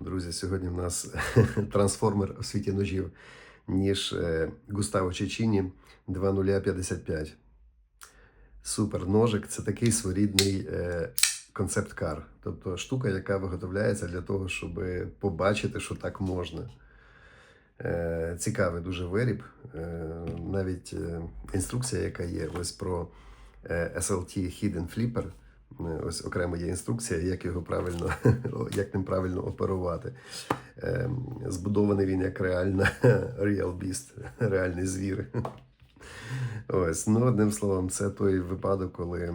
Друзі, сьогодні в нас трансформер у світі ножів, ніж е, Густаво Чечіні 2055. Супер ножик це такий своєрідний е, концепт-кар. Тобто штука, яка виготовляється для того, щоб побачити, що так можна. Е, цікавий дуже виріб. Навіть інструкція, яка є ось про SLT Hidden Flipper. Ось окремо є інструкція, як його правильно, як ним правильно оперувати. Е, Збудований він як реальна real beast, реальний звір. Ось, ну одним словом, це той випадок, коли,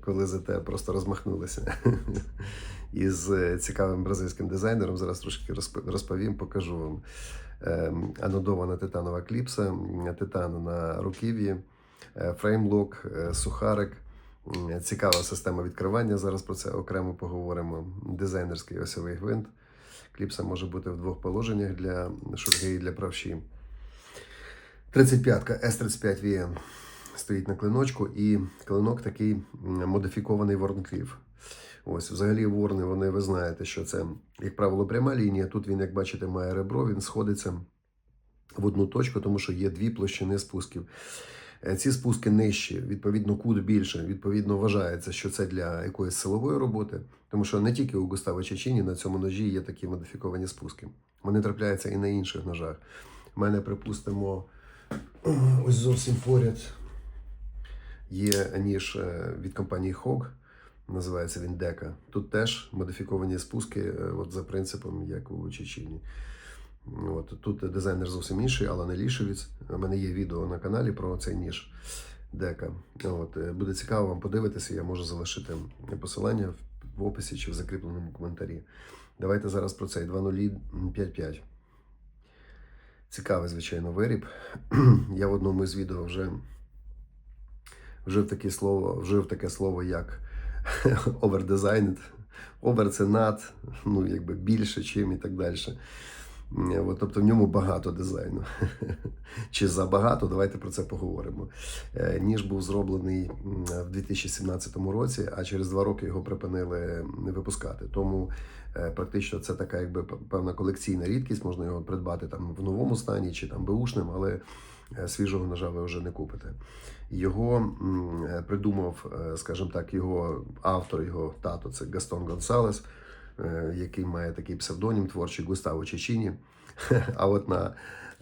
коли ЗТ просто розмахнулися. Із цікавим бразильським дизайнером. Зараз трошки розповім, покажу вам. Ем, Анодована титанова кліпса, титан на руків'ї, е, фреймлок, е, сухарик. Цікава система відкривання. Зараз про це окремо поговоримо. Дизайнерський осьовий гвинт. Кліпса може бути в двох положеннях для шульги і для правші. 35-ка S35 VN стоїть на клиночку, і клинок такий модифікований ворнклів. Ось, взагалі, ворни, вони ви знаєте, що це, як правило, пряма лінія. Тут він, як бачите, має ребро, він сходиться в одну точку, тому що є дві площини спусків. Е, Ці спуски нижчі, відповідно, кут більше. Відповідно, вважається, що це для якоїсь силової роботи, тому що не тільки у Густава Чечіні на цьому ножі є такі модифіковані спуски. Вони трапляються і на інших ножах. У мене, припустимо, ось зовсім поряд є ніж е, від компанії Hog, називається він Дека. Тут теж модифіковані спуски, е, от за принципом, як у Чечіні. От, тут дизайнер зовсім інший, Алан Елішевіц. У мене є відео на каналі про цей ніж дека. От, е, буде цікаво вам подивитися, я можу залишити посилання в- описі чи в закріпленому коментарі. Давайте зараз про цей 2055. Цікавий, звичайно, виріб. Я в одному із відео вже вжив таке слово, вжив таке слово як overdesigned. Over це над, ну якби більше, чим і так далі. Е, От, тобто в ньому багато дизайну. Чи забагато, давайте про це поговоримо. Е, Ніж був зроблений в 2017 році, а через два роки його припинили випускати. Тому е, практично це така, якби певна колекційна рідкість. Можна його придбати там в новому стані чи там беушним, але свіжого ножа ви вже не купите. Його придумав, скажімо так, його автор, його тато це Гастон Гонсалес який має такий псевдонім творчий Густаво Чечіні. А от на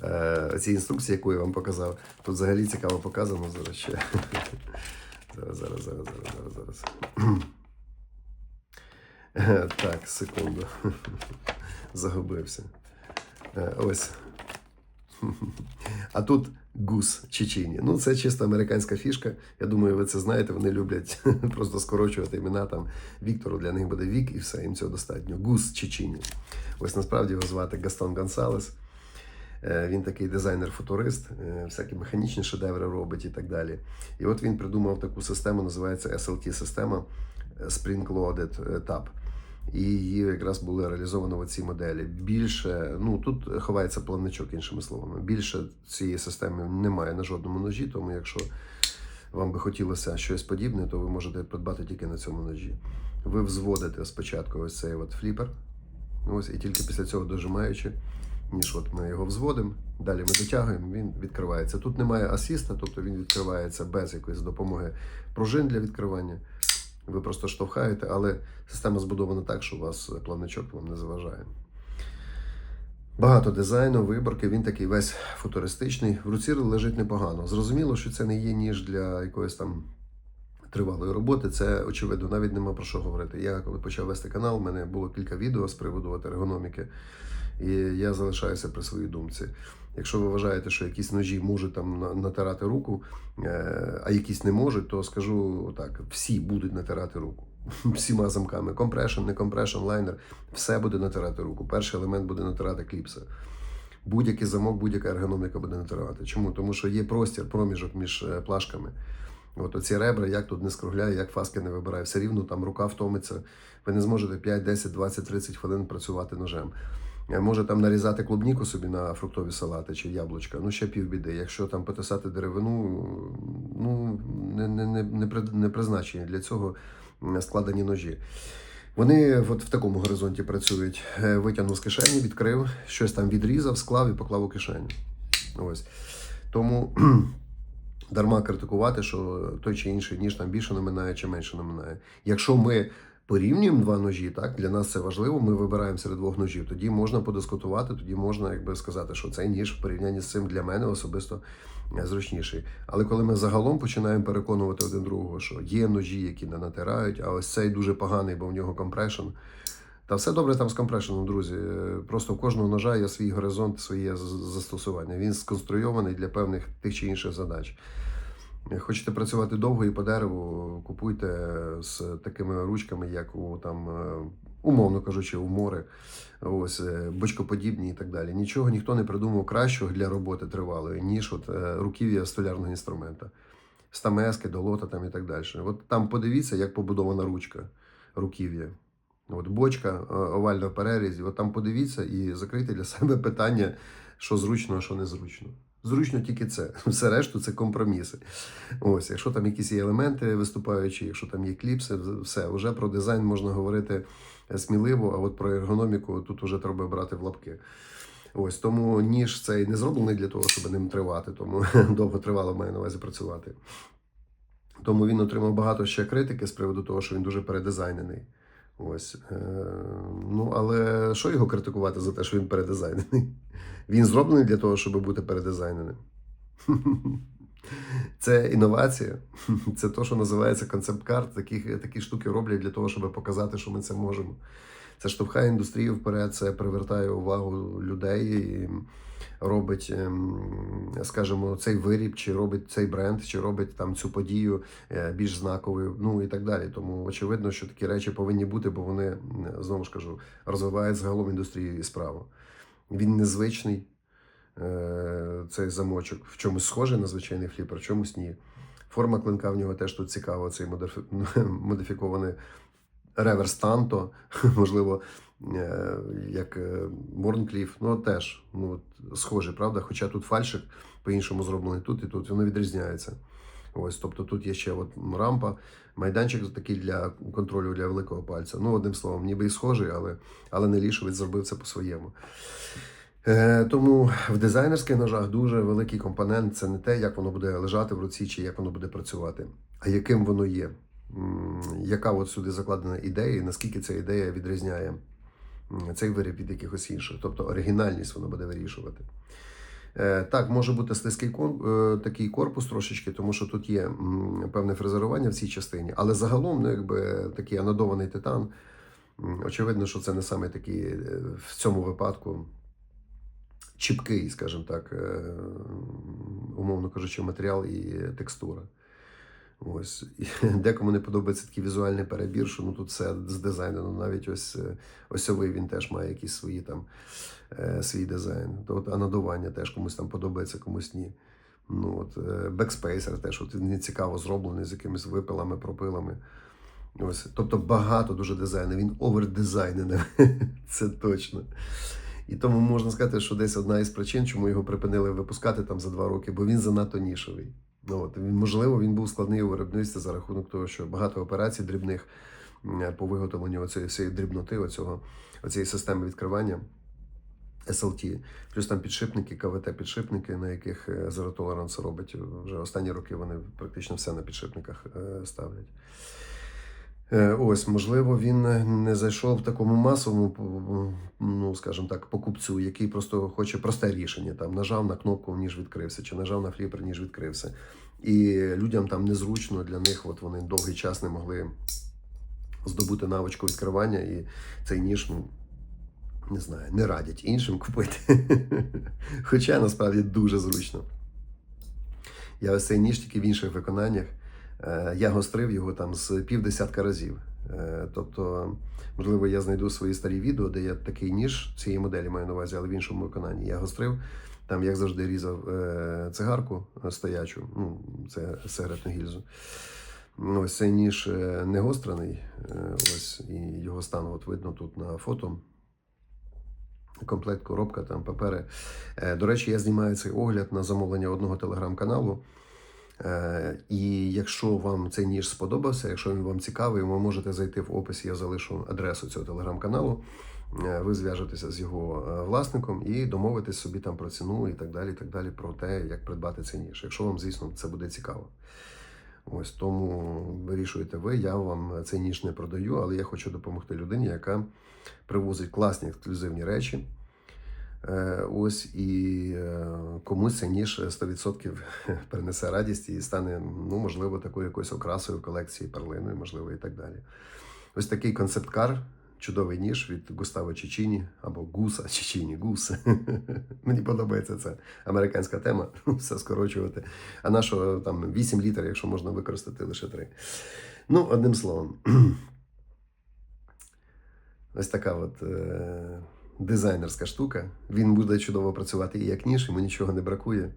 е, цій інструкції, яку я вам показав, тут взагалі цікаво показано зараз ще. Зараз, зараз, зараз, зараз, зараз, зараз. Е, Так, секунду. Загубився. Е, Ось. А тут гус Чечіні. Ну, це чисто американська фішка. Я думаю, ви це знаєте. Вони люблять просто скорочувати імена. Там Віктору для них буде вік і все, їм цього достатньо. Гус Чечіні. Ось насправді його звати Гастон Гонсалес. Е, Він такий дизайнер-футурист, е, всякі механічні шедеври робить і так далі. І от він придумав таку систему, називається SLT-система е, Spring Loaded Tab. І її якраз було реалізовано в цій моделі. Більше, ну тут ховається плавничок, іншими словами. Більше цієї системи немає на жодному ножі, тому якщо вам би хотілося щось подібне, то ви можете придбати тільки на цьому ножі. Ви взводите спочатку ось цей от фліпер, ось, і тільки після цього дожимаючи, ніж от ми його взводимо, далі ми дотягуємо, він відкривається. Тут немає асіста, тобто він відкривається без якоїсь допомоги пружин для відкривання. Ви просто штовхаєте, але система збудована так, що у вас плавничок вам не заважає. Багато дизайну, виборки, він такий весь футуристичний. В руці лежить непогано. Зрозуміло, що це не є ніж для якоїсь там тривалої роботи. Це очевидно, навіть нема про що говорити. Я коли почав вести канал, у мене було кілька відео з приводу от ергономіки, і я залишаюся при своїй думці. Якщо ви вважаєте, що якісь ножі можуть там натирати руку, е, а якісь не можуть, то скажу так: всі будуть натирати руку. Всіма замками. Компрешн, не компрешн, лайнер, все буде натирати руку. Перший елемент буде натирати кліпса. Будь-який замок, будь-яка ергономіка буде натирати. Чому? Тому що є простір, проміжок між е, плашками. От оці ребра, як тут не скругляє, як фаски не вибирає, все рівно там рука втомиться. Ви не зможете 5, 10, 20, 30 хвилин працювати ножем. Е, Може там нарізати клубніку собі на фруктові салати чи яблучка, ну ще півбіди. Якщо там потисати деревину, ну не, не, не, не, призначені для цього складені ножі. Вони от в такому горизонті працюють. Е, Витягнув з кишені, відкрив, щось там відрізав, склав і поклав у кишеню. Ось. Тому дарма критикувати, що той чи інший ніж там більше наминає чи менше наминає. Якщо ми порівнюємо два ножі, так для нас це важливо. Ми вибираємо серед двох ножів. Тоді можна подискутувати, тоді можна якби сказати, що цей ніж в порівнянні з цим для мене особисто е, зручніший. Але коли ми загалом починаємо переконувати один другого, що є ножі, які не натирають, а ось цей дуже поганий, бо в нього компрешн. Та все добре там з компрешеном, друзі. Е, Просто у кожного ножа є свій горизонт, своє застосування. Він сконструйований для певних тих чи інших задач. Хочете працювати довго і по дереву, купуйте з такими ручками, як у там, е, умовно кажучи, у море, ось е, бочкоподібні і так далі. Нічого ніхто не придумав кращого для роботи тривалої, ніж от е, руків'я столярного інструмента. Стамески, долота там і так далі. От там подивіться, як побудована ручка руків'я. От бочка овальна в перерізі. От там подивіться і закрийте для себе питання, що зручно, а що незручно. Зручно тільки це. Все решту це компроміси. Ось, якщо там якісь є елементи виступаючі, якщо там є кліпси, все, вже про дизайн можна говорити е, сміливо, а от про ергономіку тут вже треба брати в лапки. Ось тому ніж цей не зроблений для того, щоб ним тривати, тому довго тривало маю на увазі працювати. Тому він отримав багато ще критики з приводу того, що він дуже передизайнений. Ось. Е, ну, але що його критикувати за те, що він передизайнений? Він зроблений для того, щоб бути передизайненим. Це інновація, це те, що називається концепт-карт. Такі, такі штуки роблять для того, щоб показати, що ми це можемо. Це штовхає індустрію вперед, це привертає увагу людей і робить, ем, скажімо, цей виріб, чи робить цей бренд, чи робить там цю подію е, більш знаковою, ну і так далі. Тому очевидно, що такі речі повинні бути, бо вони знову ж кажу, розвивають загалом індустрію і справу. Він незвичний, е, цей замочок, в чомусь схожий на звичайний фліпер, в чомусь ні. Форма клинка в нього теж тут цікава, цей модифі- модифікований реверс танто, можливо, е, як е, Морнкліф, ну теж ну, схожий, правда? Хоча тут фальшик по-іншому зроблений тут і тут, воно відрізняється. Ось, тобто тут є ще от рампа, майданчик такий для контролю для великого пальця. Ну, одним словом, ніби і схожий, але, але не лішовець зробив це по-своєму. Е, тому в дизайнерських ножах дуже великий компонент це не те, як воно буде лежати в руці, чи як воно буде працювати, а яким воно є. Яка от сюди закладена ідея, і наскільки ця ідея відрізняє цей виріб від якихось інших. Тобто оригінальність воно буде вирішувати. Е, Так, може бути слизький е, такий корпус трошечки, тому що тут є певне фрезерування в цій частині, але загалом, ну, якби такий анодований титан. Очевидно, що це не саме такий е, в цьому випадку чіпкий, скажімо так, умовно кажучи, матеріал і текстура. Ось. Декому не подобається такий візуальний перебір, що ну тут все здизайнено. Навіть ось е, осьовий він теж має якісь свої там е, свій дизайн. То от анодування теж комусь там подобається, комусь ні. Ну от бекспейсер теж от він цікаво зроблений з якимись випилами, пропилами. Ось, тобто багато дуже дизайну. Він овердизайнений, це точно. І тому можна сказати, що десь одна із причин, чому його припинили випускати там за два роки, бо він занадто нішевий. Ну, можливо, він був складний у виробництві за рахунок того, що багато операцій дрібних по виготовленню оцієї всієї дрібноти, оцього, оцієї системи відкривання SLT, плюс там підшипники, КВТ-підшипники, на яких е, Zero Tolerance робить. Вже останні роки вони практично все на підшипниках е, ставлять. Е, Ось, можливо, він не зайшов в такому масовому, ну скажімо так, покупцю, який просто хоче просте рішення. Там нажав на кнопку, ніж відкрився, чи нажав на фліпер, ніж відкрився. І людям там незручно для них, от вони довгий час не могли здобути навичку відкривання, і цей ніж, ну, не знаю, не радять іншим купити. Хоча насправді дуже зручно. Я ось цей ніж тільки в інших виконаннях. Е, Я гострив його там з півдесятка разів. Е, Тобто, можливо, я знайду свої старі відео, де я такий ніж цієї моделі маю на увазі, але в іншому виконанні. Я гострив, там, як завжди, різав е, цигарку стоячу, ну, це сигаретну гільзу. Ось цей ніж не гострений, ось, і його стан от видно тут на фото. Комплект, коробка, там папери. До речі, я знімаю цей огляд на замовлення одного телеграм-каналу. Е, І якщо вам цей ніж сподобався, якщо він вам цікавий, ви можете зайти в описі, я залишу адресу цього телеграм-каналу. Е, Ви зв'яжетеся з його е, власником і домовитесь собі там про ціну і так далі, і так далі, про те, як придбати цей ніж. Якщо вам, звісно, це буде цікаво. Ось тому вирішуєте ви. Я вам цей ніж не продаю, але я хочу допомогти людині, яка привозить класні ексклюзивні речі. Е, Ось і е, комусь цей ніж 100% принесе радість і стане, ну, можливо, такою якоюсь окрасою колекції перлиною, можливо, і так далі. Ось такий концепт-кар, чудовий ніж від Густаво Чечіні або Гуса Чечіні, Гус. Мені подобається це американська тема, все скорочувати. А нашого там 8 літр, якщо можна використати лише 3. Ну, одним словом. Ось така от е, дизайнерська штука. Він буде чудово працювати і як ніж, йому нічого не бракує.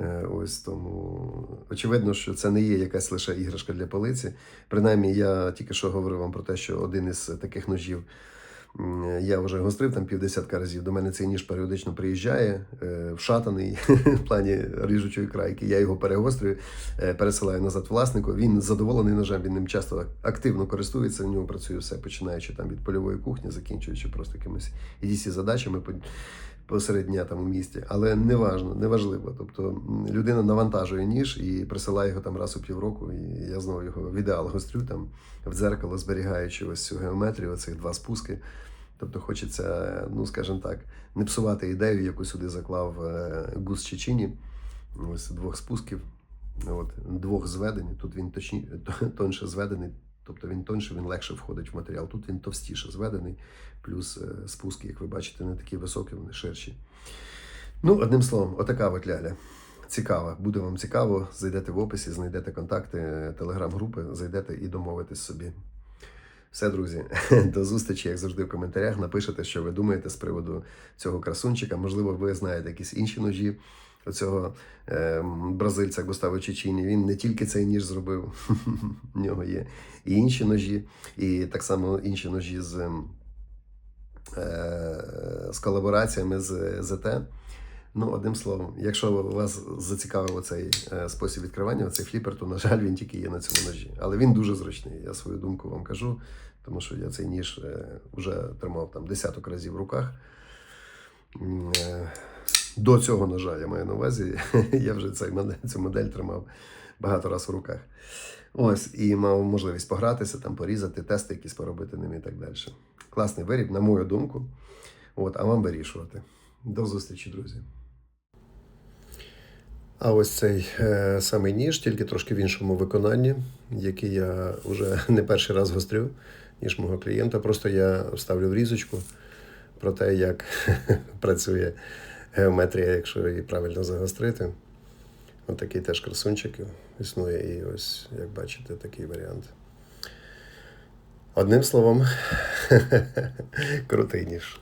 Е, ось тому очевидно, що це не є якась лише іграшка для полиці. Принаймні, я тільки що говорив вам про те, що один із таких ножів я вже гострив там півдесятка разів. До мене цей ніж періодично приїжджає, е, вшатаний в плані ріжучої крайки. Я його перегострюю, е, пересилаю назад власнику. Він задоволений ножем, він ним часто активно користується. В нього працює все, починаючи там від польової кухні, закінчуючи просто якимись ідісі задачами посеред дня там у місті. Але не важно, не важливо. Тобто людина навантажує ніж і присилає його там раз у півроку. І я знову його в ідеал гострю там в дзеркало, зберігаючи ось цю геометрію, оцих два спуски. Тобто хочеться, ну скажімо так, не псувати ідею, яку сюди заклав е, Гус Чечіні. Ось двох спусків, от, двох зведень. Тут він точні, тонше зведений, тобто він тонше, він легше входить в матеріал. Тут він товстіше зведений, плюс е, спуски, як ви бачите, не такі високі, вони ширші. Ну, одним словом, отака от ляля. Цікава. Буде вам цікаво. Зайдете в описі, знайдете контакти телеграм-групи, зайдете і домовитесь собі. Все, друзі, до зустрічі, як завжди, в коментарях. Напишете, що ви думаєте з приводу цього красунчика. Можливо, ви знаєте якісь інші ножі оцього е, бразильця Густаво Чечіні. Він не тільки цей ніж зробив, в нього є і інші ножі, і так само інші ножі з, ем, е, з колабораціями з ЗТ. Ну, одним словом, якщо вас зацікавив цей е, спосіб відкривання, цей фліпер, то, на жаль, він тільки є на цьому ножі. Але він дуже зручний. Я свою думку вам кажу, тому що я цей ніж е, вже тримав там десяток разів в руках. Е, До цього ножа я маю на увазі. Я вже цей модель, цю модель тримав багато разів в руках. Ось, і мав можливість погратися, там, порізати, тести якісь поробити ним і так далі. Класний виріб, на мою думку. От, а вам вирішувати. До зустрічі, друзі. А ось цей е, самий ніж, тільки трошки в іншому виконанні, який я вже не перший раз гострю, ніж мого клієнта. Просто я вставлю в різочку про те, як працює геометрія, якщо її правильно загострити. Ось такий теж красунчик існує, і ось, як бачите, такий варіант. Одним словом, крутий ніж.